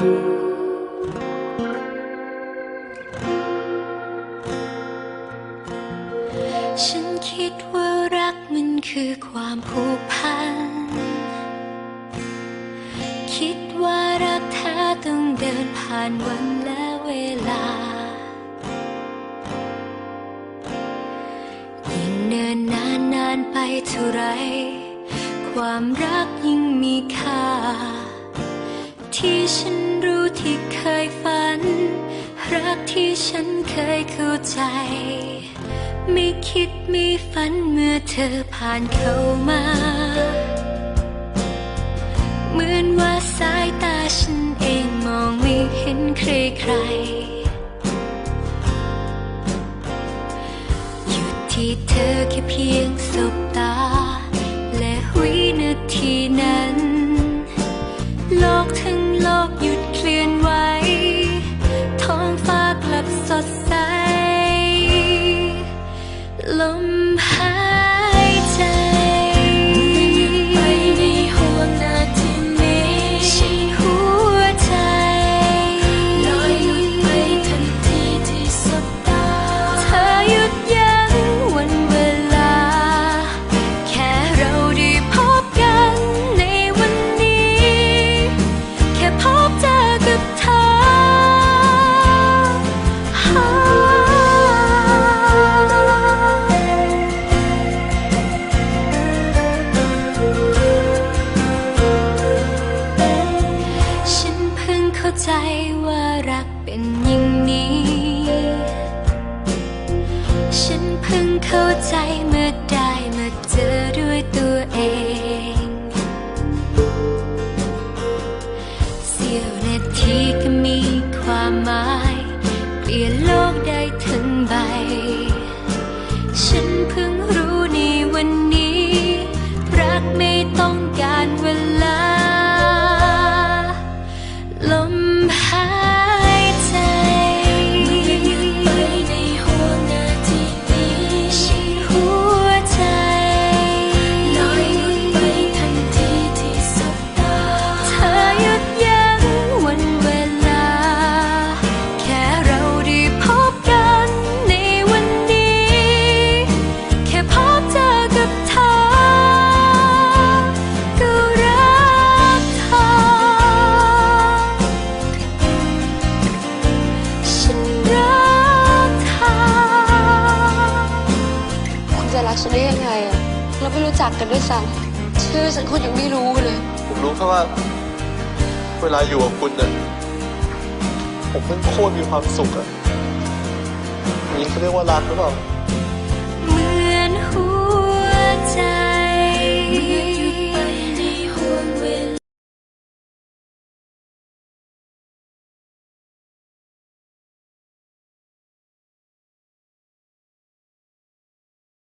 ฉันคิดว่ารักมันคือความผูกพัน คิดว่ารักแท้ต้องเดินผ่านวันและเวลา ยิ่งเนินนานนานไปเท่าไร ความรักยิ่งมีค่า ที่ฉัน ที่เคยฝัน รักที่ฉันเคยเข้าใจ ไม่คิดไม่ฝันเมื่อเธอผ่านเข้ามา เหมือนว่าสายตาฉันเองมองไม่เห็นใครใครหยุดที่เธอแค่เพียงสบตา ได้ยังไงอะเราไม่รู้จักกันด้วยซ้ำชื่อฉันคุณยังไม่รู้เลย ผมรู้แค่ว่า เวลาอยู่กับคุณเนี่ยผมมันโคตรมีความสุขอะนี่เขาเรียกว่ารักหรือเปล่า